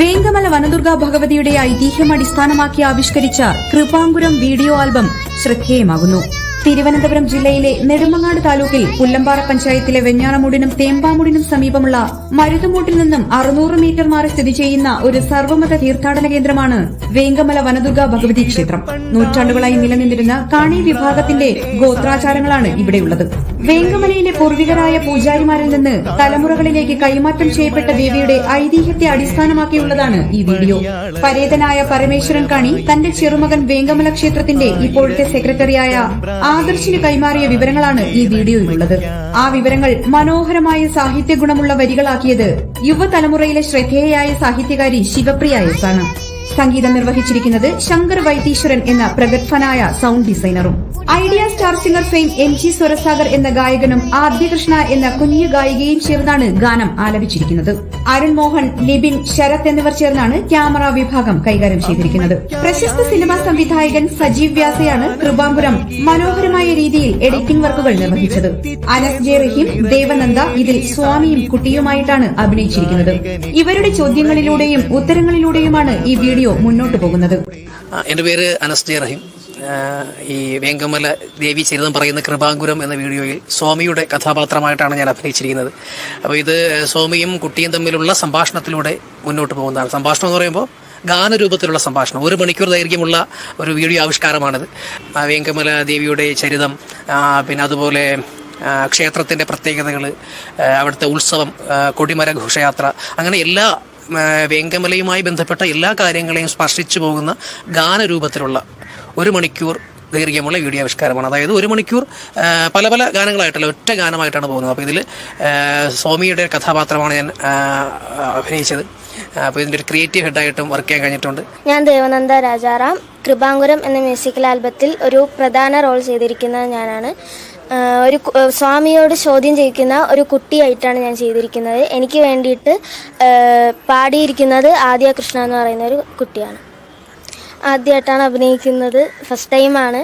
വേങ്കമല വനദുർഗ ഭഗവതിയുടെ ഐതിഹ്യം അടിസ്ഥാനമാക്കി ആവിഷ്കരിച്ച കൃപാങ്കുരം വീഡിയോ ആൽബം ശ്രദ്ധേയമാകുന്നു. തിരുവനന്തപുരം ജില്ലയിലെ നെടുമങ്ങാട് താലൂക്കിൽ പുല്ലമ്പാറ പഞ്ചായത്തിലെ വെഞ്ഞാറമൂടിനും തേമ്പാമൂടിനും സമീപമുള്ള മരുതുമൂട്ടിൽ നിന്നും അറുന്നൂറ് മീറ്റർ മാറി സ്ഥിതി ചെയ്യുന്ന ഒരു സർവമത തീർത്ഥാടന കേന്ദ്രമാണ് വേങ്കമല വനദുർഗ ഭഗവതി ക്ഷേത്രം. നൂറ്റാണ്ടുകളായി നിലനിന്നിരുന്ന കാണി വിഭാഗത്തിന്റെ ഗോത്രാചാരങ്ങളാണ് ഇവിടെയുള്ളത്. വേങ്കമലയിലെ പൂർവികരായ പൂജാരിമാരിൽ നിന്ന് തലമുറകളിലേക്ക് കൈമാറ്റം ചെയ്യപ്പെട്ട ദേവിയുടെ ഐതിഹ്യത്തെ അടിസ്ഥാനമാക്കിയുള്ളതാണ് ഈ വീഡിയോ. പരേതനായ പരമേശ്വരൻ കാണി തന്റെ ചെറുമകൻ വേങ്കമല ക്ഷേത്രത്തിന്റെ ഇപ്പോഴത്തെ സെക്രട്ടറിയായ ആദർശിന് കൈമാറിയ വിവരങ്ങളാണ് ഈ വീഡിയോയിലുള്ളത്. ആ വിവരങ്ങൾ മനോഹരമായ സാഹിത്യ ഗുണമുള്ള വരികളാക്കിയത് യുവതലമുറയിലെ ശ്രദ്ധേയയായ സാഹിത്യകാരി ശിവപ്രിയ എസ് ആണ്. സംഗീതം നിർവഹിച്ചിരിക്കുന്നത് ശങ്കർ വൈത്തീശ്വരൻ എന്ന പ്രഗത്ഭനായ sound ഡിസൈനറും Idea Star Singer fame M G Swarasagar എന്ന ഗായകനും ആദ്യകൃഷ്ണ എന്ന കുഞ്ഞു ഗായികയും ചേർന്നാണ് ഗാനം ആലപിച്ചിരിക്കുന്നത്. അരുൺ മോഹൻ ലിബിൻ ശരത് എന്നിവർ ചേർന്നാണ് ക്യാമറ വിഭാഗം കൈകാര്യം ചെയ്തിരിക്കുന്നത്. പ്രശസ്ത സിനിമാ സംവിധായകൻ സജീവ് വ്യാസയാണ് കൃപാംബുരം മനോഹരമായ രീതിയിൽ എഡിറ്റിംഗ് വർക്കുകൾ നിർവഹിച്ചത്. അനസ് ജെ റഹീം ദേവനന്ദ ഇതിൽ സ്വാമിയും കുട്ടിയുമായിട്ടാണ് അഭിനയിച്ചിരിക്കുന്നത്. ഇവരുടെ ചോദ്യങ്ങളിലൂടെയും ഉത്തരങ്ങളിലൂടെയുമാണ് ഈ വീഡിയോ മുന്നോട്ടു പോകുന്നത്? എന്റെ പേര് അനസ് ജെ റഹീം ഈ വേങ്കമല ദേവി ചരിതം പറയുന്ന കൃപാങ്കുരം എന്ന വീഡിയോയിൽ സ്വാമിയുടെ കഥാപാത്രമായിട്ടാണ് ഞാൻ അഭിനയിച്ചിരിക്കുന്നത്. അപ്പോൾ ഇത് സ്വാമിയും കുട്ടിയും തമ്മിലുള്ള സംഭാഷണത്തിലൂടെ മുന്നോട്ട് പോകുന്നതാണ്. സംഭാഷണം എന്ന് പറയുമ്പോൾ ഗാനരൂപത്തിലുള്ള സംഭാഷണം. ഒരു മണിക്കൂർ ദൈർഘ്യമുള്ള ഒരു വീഡിയോ ആവിഷ്കാരമാണിത്. വേങ്കമല ദേവിയുടെ ചരിതം പിന്നെ അതുപോലെ ക്ഷേത്രത്തിന്റെ പ്രത്യേകതകൾ അവിടുത്തെ ഉത്സവം കൊടിമര ഘോഷയാത്ര അങ്ങനെ എല്ലാ വേങ്കമലയുമായി ബന്ധപ്പെട്ട എല്ലാ കാര്യങ്ങളെയും സ്പർശിച്ചു പോകുന്ന ഗാനരൂപത്തിലുള്ള ഒരു മണിക്കൂർ ദൈർഘ്യമുള്ള വീഡിയോ ആവിഷ്കാരമാണ്. അതായത് ഒരു മണിക്കൂർ പല പല ഗാനങ്ങളായിട്ടല്ല ഒറ്റ ഗാനമായിട്ടാണ് പോകുന്നത്. അപ്പോൾ ഇതിൽ സ്വാമിയുടെ കഥാപാത്രമാണ് ഞാൻ അഭിനയിച്ചത്. അപ്പോൾ ഇതിന്റെ ഒരു ക്രിയേറ്റീവ് ഹെഡായിട്ടും വർക്ക് ചെയ്യാൻ കഴിഞ്ഞിട്ടുണ്ട്. ഞാൻ ദേവനന്ദ രാജാറാം കൃപാങ്കുരം എന്ന മ്യൂസിക്കൽ ആൽബത്തിൽ ഒരു പ്രധാന റോൾ ചെയ്തിരിക്കുന്നത് ഞാനാണ്. ഒരു സ്വാമിയോട് ചോദ്യം ചെയ്യിക്കുന്ന ഒരു കുട്ടിയായിട്ടാണ് ഞാൻ ചെയ്തിരിക്കുന്നത്. എനിക്ക് വേണ്ടിയിട്ട് പാടിയിരിക്കുന്നത് ആദ്യ കൃഷ്ണ എന്ന് പറയുന്ന ഒരു കുട്ടിയാണ്. ആദ്യമായിട്ടാണ് അഭിനയിക്കുന്നത് ഫസ്റ്റ് ടൈമാണ്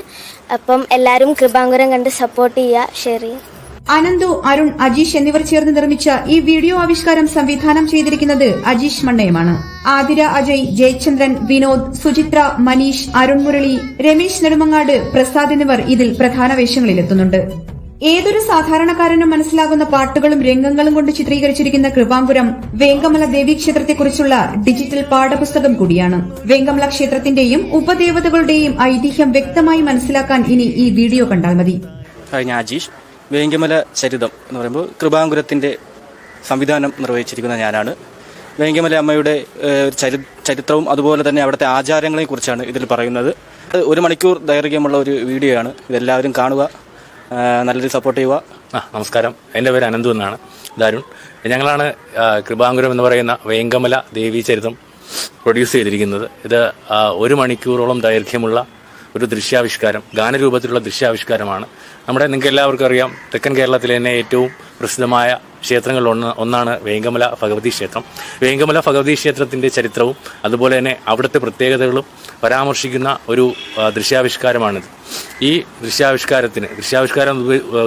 അപ്പം എല്ലാവരും കൃപാങ്കുരം കണ്ട് സപ്പോർട്ട് ചെയ്യുക ഷെയർ ചെയ്യുക. അനന്തു അരുൺ അജീഷ് എന്നിവർ ചേർന്ന് നിർമ്മിച്ച ഈ വീഡിയോ ആവിഷ്കാരം സംവിധാനം ചെയ്തിരിക്കുന്നത് അജീഷ് മണ്ണയമാണ്. ആതിര അജയ് ജയചന്ദ്രൻ വിനോദ് സുചിത്ര മനീഷ് അരുൺ മുരളി രമേശ് നെടുമങ്ങാട് പ്രസാദ് എന്നിവർ ഇതിൽ പ്രധാന വേഷങ്ങളിലെത്തുന്നുണ്ട് ഏതൊരു സാധാരണക്കാരനും മനസ്സിലാകുന്ന പാട്ടുകളും രംഗങ്ങളും കൊണ്ട് ചിത്രീകരിച്ചിരിക്കുന്ന കൃപാമ്പുരം വേങ്കമല ദേവീക്ഷേത്രത്തെക്കുറിച്ചുള്ള ഡിജിറ്റൽ പാഠപുസ്തകം കൂടിയാണ്. വേങ്കമല ക്ഷേത്രത്തിന്റെയും ഉപദേവതകളുടെയും ഐതിഹ്യം വ്യക്തമായി മനസ്സിലാക്കാൻ ഇനി ഈ വീഡിയോ കണ്ടാൽ മതി. വേങ്കമല ചരിതം എന്ന് പറയുമ്പോൾ കൃപാങ്കുരത്തിന്റെ സംവിധാനം നിർവഹിച്ചിരിക്കുന്ന ഞാനാണ്. വേങ്കമല അമ്മയുടെ ചരി ചരിത്രവും അതുപോലെ തന്നെ അവിടുത്തെ ആചാരങ്ങളെയും കുറിച്ചാണ് ഇതിൽ പറയുന്നത്. ഒരു മണിക്കൂർ ദൈർഘ്യമുള്ള ഒരു വീഡിയോ ആണ് ഇതെല്ലാവരും കാണുക നല്ലൊരു സപ്പോർട്ട് ചെയ്യുക. ആ നമസ്കാരം. എന്റെ പേര് അനന്തു എന്നാണ്. ദാരുൺ ഞങ്ങളാണ് കൃപാങ്കുരം എന്ന് പറയുന്ന വേങ്കമല ദേവീ ചരിതം പ്രൊഡ്യൂസ് ചെയ്തിരിക്കുന്നത്. ഇത് ഒരു മണിക്കൂറോളം ദൈർഘ്യമുള്ള ഒരു ദൃശ്യാവിഷ്കാരം ഗാനരൂപത്തിലുള്ള ദൃശ്യാവിഷ്കാരമാണ്. നമ്മുടെ നിങ്ങൾക്ക് എല്ലാവർക്കും അറിയാം തെക്കൻ കേരളത്തിലെ തന്നെ ഏറ്റവും പ്രസിദ്ധമായ ക്ഷേത്രങ്ങളിൽ ഒന്ന് ഒന്നാണ് വേങ്കമല ഭഗവതി ക്ഷേത്രം. വേങ്കമല ഭഗവതി ക്ഷേത്രത്തിന്റെ ചരിത്രവും അതുപോലെ തന്നെ അവിടുത്തെ പ്രത്യേകതകളും പരാമർശിക്കുന്ന ഒരു ദൃശ്യാവിഷ്കാരമാണിത്. ഈ ദൃശ്യാവിഷ്കാരത്തിന് ദൃശ്യാവിഷ്കാരം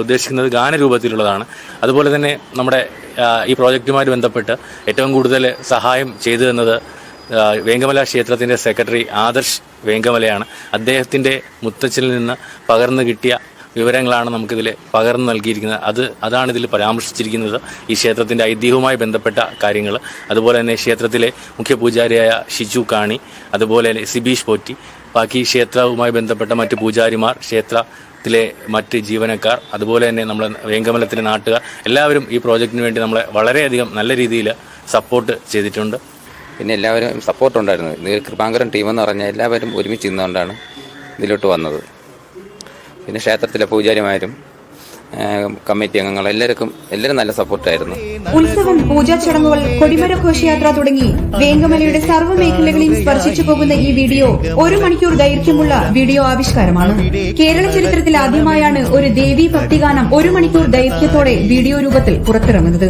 ഉദ്ദേശിക്കുന്നത് ഗാനരൂപത്തിലുള്ളതാണ്. അതുപോലെ തന്നെ നമ്മുടെ ഈ പ്രോജക്റ്റുമായി ബന്ധപ്പെട്ട് ഏറ്റവും കൂടുതൽ സഹായം ചെയ്തു തന്നത് വേങ്കമല ക്ഷേത്രത്തിന്റെ സെക്രട്ടറി ആദർശ് വേങ്കമലയാണ് അദ്ദേഹത്തിന്റെ മുത്തച്ഛനിൽ നിന്ന് പകർന്നു കിട്ടിയ വിവരങ്ങളാണ് നമുക്കിതിൽ പകർന്നു നൽകിയിരിക്കുന്നത്. അത് അതാണ് ഇതിൽ പരാമർശിച്ചിരിക്കുന്നത്. ഈ ക്ഷേത്രത്തിന്റെ ഐതിഹ്യവുമായി ബന്ധപ്പെട്ട കാര്യങ്ങൾ അതുപോലെ തന്നെ ക്ഷേത്രത്തിലെ മുഖ്യ പൂജാരിയായ ഷിജു കാണി അതുപോലെ സിബീഷ് പോറ്റി. ബാക്കി ക്ഷേത്രവുമായി ബന്ധപ്പെട്ട മറ്റ് പൂജാരിമാർ ക്ഷേത്ര ത്തിലെ മറ്റ് ജീവനക്കാർ അതുപോലെ തന്നെ നമ്മുടെ വേങ്കമലത്തിലെ നാട്ടുകാർ എല്ലാവരും ഈ പ്രോജക്റ്റിന് വേണ്ടി നമ്മളെ വളരെയധികം നല്ല രീതിയിൽ സപ്പോർട്ട് ചെയ്തിട്ടുണ്ട്. പിന്നെ എല്ലാവരും സപ്പോർട്ട് ഉണ്ടായിരുന്നു. ഇത് കൃപാങ്കരം ടീമെന്ന് പറഞ്ഞാൽ എല്ലാവരും ഒരുമിച്ച് നിന്നുകൊണ്ടാണ് ഇതിലോട്ട് വന്നത്. പിന്നെ ക്ഷേത്രത്തിലെ പൂജാരിമാരും കമ്മിറ്റി അംഗങ്ങൾ എല്ലാവർക്കും എല്ലാവരും നല്ല സപ്പോർട്ടായിരുന്നു ഉത്സവം പൂജാ ചടങ്ങുകൾ കൊടിമര ഘോഷയാത്ര തുടങ്ങി. വേങ്കമലയുടെ സർവ മേഖലകളിൽ സ്പർശിച്ചു പോകുന്ന ഈ വീഡിയോ ഒരു മണിക്കൂർ ദൈർഘ്യമുള്ള വീഡിയോ ആവിഷ്കാരമാണ്. കേരള ചരിത്രത്തിൽ ആദ്യമായാണ് ഒരു ദേവീ ഭക്തിഗാനം ഒരു മണിക്കൂർ ദൈർഘ്യത്തോടെ വീഡിയോ രൂപത്തിൽ പുറത്തിറങ്ങുന്നത്.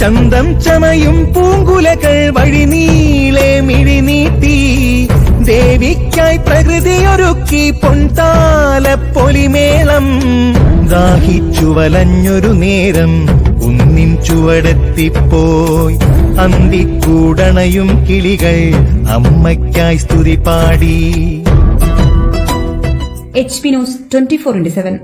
ചന്തം ചമയും പൂങ്കുലകൾ വഴി നീളെ മിഴിനീട്ടി ദേവിക്കായി പ്രകൃതിയൊരുക്കി പൊൻതാല പൊലിമേളം. ദാഹിച്ചു വലഞ്ഞൊരു നേരം ഉന്നിൻ ചുവടെത്തിപ്പോയി. അന്തിക്കൂടണയും കിളികൾ അമ്മയ്ക്കായി സ്തുതി പാടി. H P news twenty four into seven